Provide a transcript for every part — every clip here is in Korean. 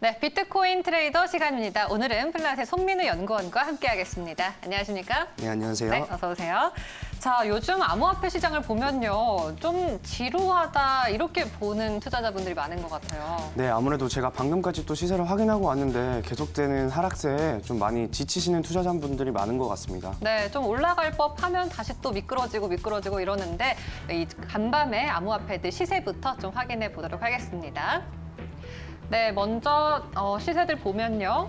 네, 비트코인 트레이더 시간입니다. 오늘은 플라의 손민우 연구원과 함께하겠습니다. 안녕하십니까? 네, 안녕하세요. 네, 어서 오세요. 자, 요즘 암호화폐 시장을 보면요, 좀 지루하다 이렇게 보는 투자자분들이 많은 것 같아요. 네, 아무래도 제가 방금까지 또 시세를 확인하고 왔는데 계속되는 하락세에 좀 많이 지치시는 투자자분들이 많은 것 같습니다. 네, 좀 올라갈 법 하면 다시 또 미끄러지고 미끄러지고 이러는데 이 간밤에 암호화폐들 시세부터 좀 확인해 보도록 하겠습니다. 네, 먼저 어, 시세들 보면요.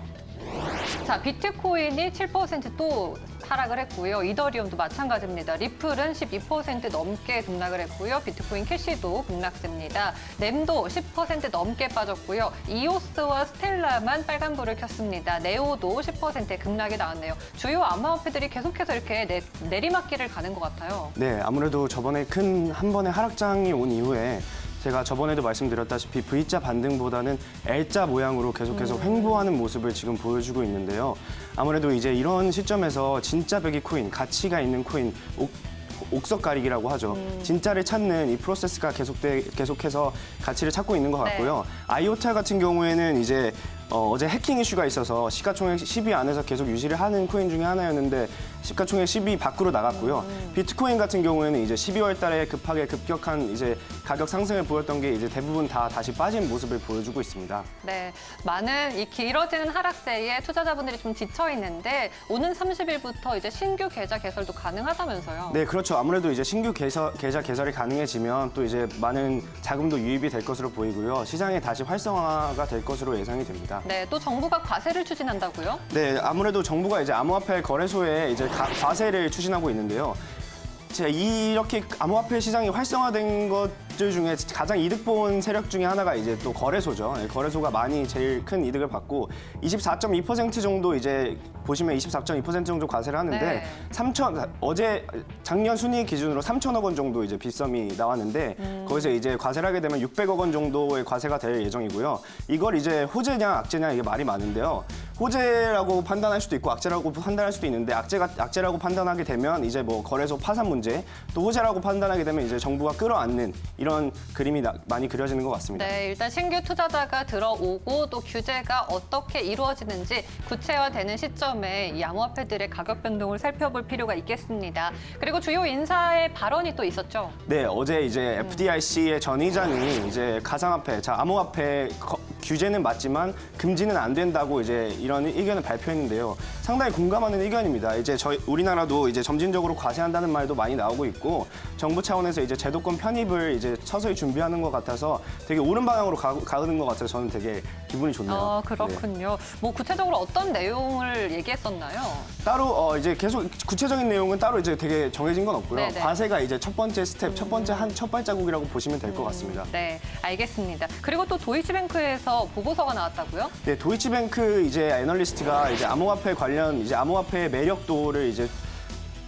자, 비트코인이 7%또 하락을 했고요. 이더리움도 마찬가지입니다. 리플은 12% 넘게 급락을 했고요. 비트코인 캐시도 급락세입니다. 램도 10% 넘게 빠졌고요. 이오스와 스텔라만 빨간불을 켰습니다. 네오도 10%의 급락이 나왔네요. 주요 암호화폐들이 계속해서 이렇게 내, 내리막길을 가는 것 같아요. 네, 아무래도 저번에 큰 한 번의 하락장이 온 이후에 제가 저번에도 말씀드렸다시피 V자 반등보다는 L자 모양으로 계속해서 횡보하는 모습을 지금 보여주고 있는데요. 아무래도 이제 이런 시점에서 진짜 배기 코인, 가치가 있는 코인, 옥, 옥석 가리기라고 하죠. 진짜를 찾는 이 프로세스가 계속돼 계속해서 가치를 찾고 있는 것 네. 같고요. 아이오타 같은 경우에는 이제 어, 제 해킹 이슈가 있어서 시가총액 10위 안에서 계속 유지를 하는 코인 중에 하나였는데 시가총액 10위 밖으로 나갔고요. 비트코인 같은 경우에는 이제 12월 달에 급하게 급격한 이제 가격 상승을 보였던 게 이제 대부분 다 다시 빠진 모습을 보여주고 있습니다. 네, 많은 이 길어지는 하락세에 투자자분들이 좀 지쳐 있는데 오는 30일부터 이제 신규 계좌 개설도 가능하다면서요. 네, 그렇죠. 아무래도 이제 신규 계좌, 계좌 개설이 가능해지면 또 이제 많은 자금도 유입이 될 것으로 보이고요. 시장이 다시 활성화가 될 것으로 예상이 됩니다. 네, 또 정부가 과세를 추진한다고요? 네, 아무래도 정부가 이제 암호화폐 거래소에 이제 가- 과세를 추진하고 있는데요. 제가 이렇게 암호화폐 시장이 활성화된 것 들 중에 가장 이득 본 세력 중에 하나가 이제 또 거래소죠. 네, 거래소가 많이 제일 큰 이득을 받고 24.2% 정도 이제 보시면 24.2% 정도 과세를 하는데 네. 3천 어제 작년 순이익 기준으로 3천억 원 정도 이제 빗썸이 나왔는데 거기서 이제 과세를 하게 되면 600억 원 정도의 과세가 될 예정이고요. 이걸 이제 호재냐 악재냐 이게 말이 많은데요. 호재라고 판단할 수도 있고 악재라고 판단할 수도 있는데 악재가 악재라고 판단하게 되면 이제 뭐 거래소 파산 문제 또 호재라고 판단하게 되면 이제 정부가 끌어안는 이런 그림이 나- 많이 그려지는 것 같습니다. 네, 일단 신규 투자자가 들어오고 또 규제가 어떻게 이루어지는지 구체화되는 시점에 이 암호화폐들의 가격 변동을 살펴볼 필요가 있겠습니다. 그리고 주요 인사의 발언이 또 있었죠. 네, 어제 이제 FDIC의 전 의장이 이제 가상화폐, 자 암호화폐 거- 규제는 맞지만 금지는 안 된다고 이제 이런 의견을 발표했는데요. 상당히 공감하는 의견입니다. 이제 저희 우리나라도 이제 점진적으로 과세한다는 말도 많이 나오고 있고 정부 차원에서 이제 제도권 편입을 이제 서서히 준비하는 것 같아서 되게 옳은 방향으로 가, 가는 것 같아서 저는 되게 기분이 좋네요. 아, 네. 그렇군요. 뭐 구체적으로 어떤 내용을 얘기했었나요? 따로 어 이제 계속 구체적인 내용은 따로 이제 되게 정해진 건 없고요. 네네. 과세가 이제 첫 번째 스텝, 첫 번째 한 첫 발자국이라고 보시면 될 것 같습니다. 네, 알겠습니다. 그리고 또 도이치뱅크에서 보고서가 나왔다고요? 네, 도이치뱅크 이제 애널리스트가 이제 암호화폐 관련 이제 암호화폐의 매력도를 이제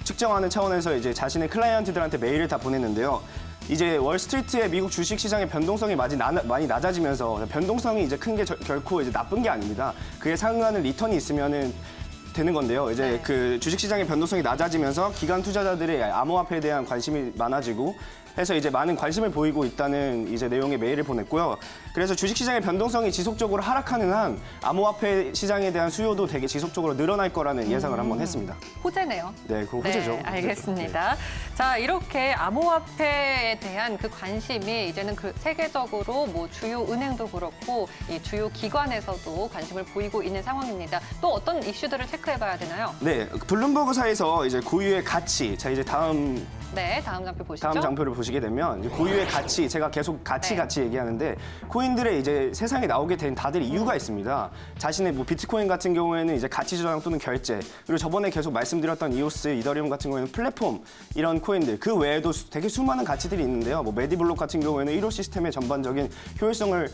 측정하는 차원에서 이제 자신의 클라이언트들한테 메일을 다 보냈는데요. 이제 월스트리트의 미국 주식 시장의 변동성이 많이, 나, 많이 낮 아지면서 변동성이 이제 큰 게 결코 이제 나쁜 게 아닙니다. 그에 상응하는 리턴이 있으면은 되는 건데요. 이제 네. 그 주식 시장의 변동성이 낮아지면서 기관 투자자들의 암호화폐에 대한 관심이 많아지고 해서 이제 많은 관심을 보이고 있다는 이제 내용의 메일을 보냈고요. 그래서 주식 시장의 변동성이 지속적으로 하락하는 한 암호화폐 시장에 대한 수요도 되게 지속적으로 늘어날 거라는 예상을 한번 했습니다. 호재네요. 네, 그거 호재죠. 네, 알겠습니다. 자, 이렇게 암호화폐에 대한 그 관심이 이제는 그 세계적으로 뭐 주요 은행도 그렇고 이 주요 기관에서도 관심을 보이고 있는 상황입니다. 또 어떤 이슈들을 체크해 봐야 되나요? 네, 블룸버그사에서 이제 고유의 가치, 자 이제 다음 네, 다음 장표 보시죠. 다음 장표를 보시 게 되면 고유의 가치, 제가 계속 가치 네. 가치 얘기하는데 코인들의 이제 세상에 나오게 된 다들 음. 이유가 있습니다. 자신의 뭐 비트코인 같은 경우에는 이제 가치 저장 또는 결제 그리고 저번에 계속 말씀드렸던 이오스, 이더리움 같은 경우에는 플랫폼 이런 코인들 그 외에도 수- 되게 수많은 가치들이 있는데요. 뭐 메디블록 같은 경우에는 1호 시스템의 전반적인 효율성을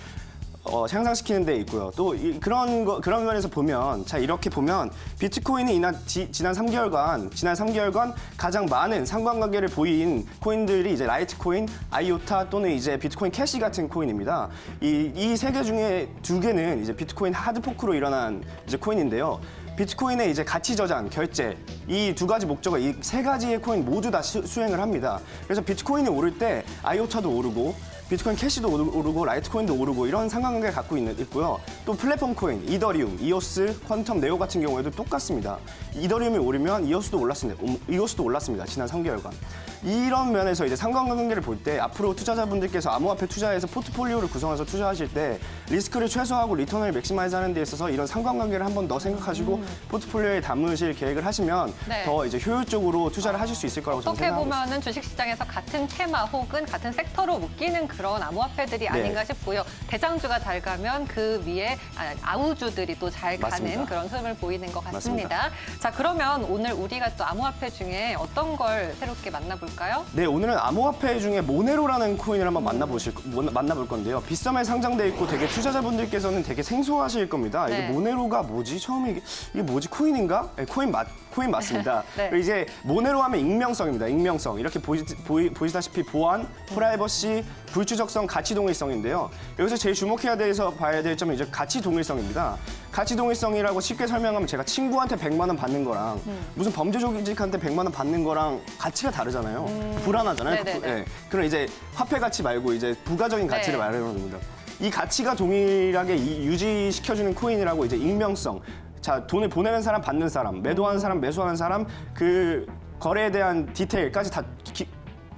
어, 향상시키는 데 있고요. 또 이- 그런 거, 그런 면에서 보면 자 이렇게 보면 비트코인이 이날 지, 지난 3개월간 지난 3개월간 가장 많은 상관관계를 보인 코인들이 이제 라이트코인, 아이오타 또는 이제 비트코인 캐시 같은 코인입니다. 이 이 세 개 중에 두 개는 이제 비트코인 하드포크로 일어난 이제 코인인데요. 비트코인의 이제 가치 저장, 결제 이 두 가지 목적을 이 세 가지의 코인 모두 다 수, 수행을 합니다. 그래서 비트코인이 오를 때 아이오타도 오르고 비트코인 캐시도 오르- 오르고 라이트코인도 오르고 이런 상관관계를 갖고 있는, 있고요. 또 플랫폼 코인, 이더리움, 이오스, 퀀텀 네오 같은 경우에도 똑같습니다. 이더리움이 오르면 이오스도 올랐습니다. 음, 이오스도 올랐습니다. 지난 3개월간. 이런 면에서 이제 상관관계를 볼 때 앞으로 투자자분들께서 암호화폐 투자해서 포트폴리오를 구성해서 투자하실 때 리스크를 최소화하고 리턴을 맥시마이즈 하는 데 있어서 이런 상관관계를 한 번 더 생각하시고 포트폴리오에 담으실 계획을 하시면 음. 네. 더 이제 효율적으로 투자를 하실 수 있을 거라고 저는 어떻게 생각합니다. 보면은 주식시장에서 같은 테마 혹은 같은 섹터로 묶이는 그런 암호화폐들이 네. 아닌가 싶고요. 대장주가 잘 가면 그 위에 아, 아우주들이 또 잘 가는 맞습니다. 그런 흐름을 보이는 것 같습니다. 자, 그러면 오늘 우리가 또 암호화폐 중에 어떤 걸 새롭게 만나볼까요? 네, 오늘은 암호화폐 중에 모네로라는 코인을 한번 만나보실 모- 만나볼 건데요. 빗썸에 상장돼 있고 되게 투자자분들께서는 되게 생소하실 겁니다. 네. 이게 모네로가 뭐지? 처음에 이게, 이게 뭐지? 코인인가? 네, 코인 맞 코인 맞습니다. 네. 이제 모네로 하면 익명성입니다. 익명성. 이렇게 보이, 보이, 보시다시피 보안, 프라이버시, 불 추적성, 가치 동일성인데요. 여기서 제일 주목해야 돼서 봐야 될 점은 이제 가치 동일성입니다. 가치 동일성이라고 쉽게 설명하면 제가 친구한테 100만 원 받는 거랑 음. 무슨 범죄 조직한테 100만 원 받는 거랑 가치가 다르잖아요. 불안하잖아요. 음. 네네네. 예. 그럼 이제 화폐 가치 말고 이제 부가적인 가치를 네. 말하는 겁니다. 이 가치가 동일하게 이- 유지시켜주는 코인이라고 이제 익명성. 자, 돈을 보내는 사람, 받는 사람, 매도하는 사람, 매수하는 사람, 그 거래에 대한 디테일까지 다, 기,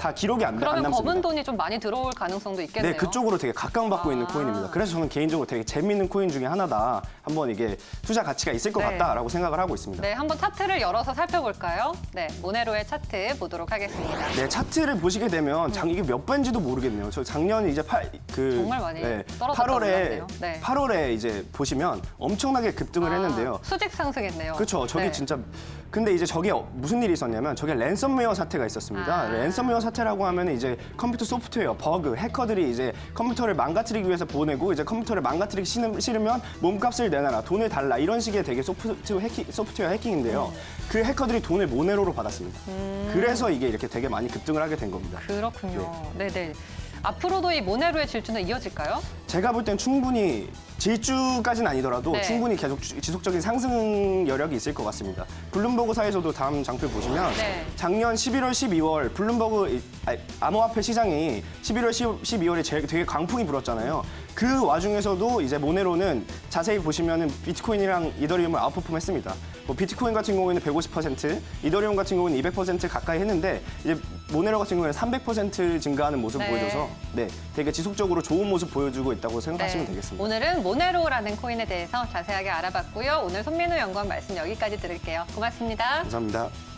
다 기록이 안, 안 그러면 남습니다. 검은 돈이 좀 많이 들어올 가능성도 있겠네요. 네, 그쪽으로 되게 각광받고 있는 아. 코인입니다. 그래서 저는 개인적으로 되게 재밌는 코인 중에 하나다. 한번 이게 투자 가치가 있을 것 네. 같다라고 생각을 하고 있습니다. 네, 한번 차트를 열어서 살펴볼까요? 네, 모네로의 차트 보도록 하겠습니다. 네, 차트를 보시게 되면 장, 이게 몇 번인지도 모르겠네요. 저 작년 이제 팔, 그 정말 많이 떨어졌다고 8월에 그러네요. 네. 8월에 이제 보시면 엄청나게 급등을 아, 했는데요. 수직 상승했네요. 그렇죠. 저게 네. 진짜 근데 이제 저게 어- 무슨 일이 있었냐면 저게 랜섬웨어 사태가 있었습니다. 아. 랜섬웨어 사태 라고 하면 이제 컴퓨터 소프트웨어 버그 해커들이 이제 컴퓨터를 망가뜨리기 위해서 보내고 이제 컴퓨터를 망가뜨리기 싫으- 싫으면 몸값을 내놔라 돈을 달라 이런 식의 되게 소프트웨어, 해킹, 소프트웨어 해킹인데요. 그 해커들이 돈을 모네로로 받았습니다. 음. 그래서 이게 이렇게 되게 많이 급등을 하게 된 겁니다. 그렇군요. 네, 네. 앞으로도 이 모네로의 질주는 이어질까요? 제가 볼 땐 충분히 질주까지는 아니더라도 네. 충분히 계속 주- 지속적인 상승 여력이 있을 것 같습니다. 블룸버그사에서도 다음 장표 보시면 네. 작년 11월, 12월 블룸버그 이- 아니, 암호화폐 시장이 11월, 12월에 되게 강풍이 불었잖아요. 그 와중에서도 이제 모네로는 자세히 보시면은 비트코인이랑 이더리움을 아웃퍼폼했습니다. 뭐 비트코인 같은 경우에는 150%, 이더리움 같은 경우는 200% 가까이 했는데 이제 모네로 같은 경우에는 300% 증가하는 모습 을 네. 보여줘서 네, 되게 지속적으로 좋은 모습 보여주고 있다고 생각하시면 네. 되겠습니다. 오늘은 모네로라는 코인에 대해서 자세하게 알아봤고요. 오늘 손민우 연구원 말씀 여기까지 들을게요. 고맙습니다. 감사합니다.